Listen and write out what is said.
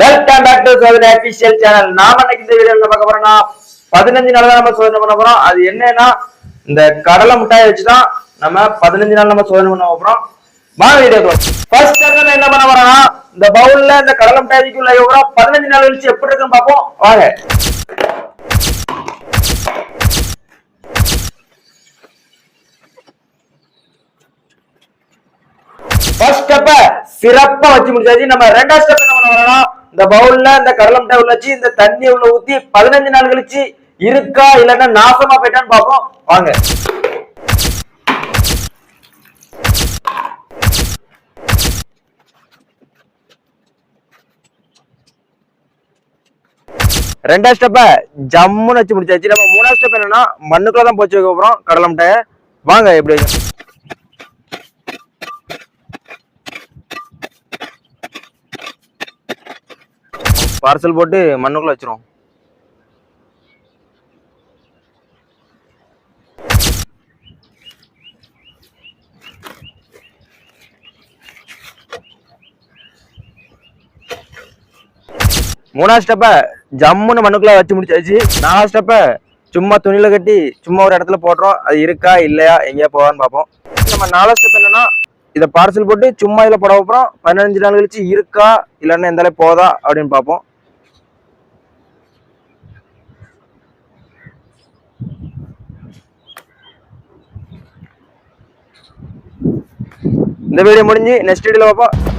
Welcome back to சோதனை official channel நாம இன்னைக்கு இந்த வீடியோல பார்க்க போறோம்னா பதினஞ்சு நாள் தான் நம்ம சோதனை பண்ண போறோம். அது என்னன்னா இந்த கடலை மிட்டாயை வச்சுதான் நம்ம பதினஞ்சு நாள் நம்ம சோதனை பண்ண போறோம். வாங்க வீடியோ ஃபர்ஸ்ட் நம்ம என்ன பண்ண போறோம்னா இந்த பவுல்ல இந்த கடலை மிட்டாய்க்குள்ள எவ்வளோ பதினஞ்சு நாள் கழிச்சு எப்படி இருக்குன்னு பார்ப்போம். வாங்க. ஃபர்ஸ்ட் ஸ்டெப்பை சிறப்பா வச்சு முடிச்சாச்சு. நம்ம ரெண்டாவது ஸ்டெப் என்ன பண்ண போறோம்னா இந்த பவுல்ல இந்த கடலை மிட்டாய் உள்ள வச்சு இந்த தண்ணி உள்ள ஊத்தி பதினஞ்சு நாள் கழிச்சு இருக்கா இல்லைன்னா நாசமா போயிட்டான்னு பார்ப்போம். வாங்க. ரெண்டாவது ஸ்டெப்ப ஜம்முன்னு வச்சு முடிச்சாச்சு. நம்ம மூணாவது ஸ்டெப் என்னன்னா மண்ணுக்குள்ள தான் போச்சு வைக்க போறோம் கடலை மிட்டாய வாங்க எப்படி பார்சல் போட்டு மண்ணுக்குள்ள வச்சிரும் மூணாவது ஸ்டெப்ப ஜம்முன்னு மண்ணுக்குள்ள வச்சு முடிச்சாச்சு. நாலாவது ஸ்டெப்ப சும்மா துணியில கட்டி சும்மா ஒரு இடத்துல போடுறோம் அது இருக்கா இல்லையா எங்கேயா போவான்னு பார்ப்போம். நம்ம நாலாவது ஸ்டெப் என்னன்னா இதை பார்சல் போட்டு சும்மா இதில் போட போகிறோம் பதினஞ்சு நாள் கழிச்சு இருக்கா இல்லைன்னா எந்த அளவு போதா அப்படின்னு பார்ப்போம். இந்த வீடியோ முடிஞ்சு நெக்ஸ்ட் வீடியோல பார்ப்போம்.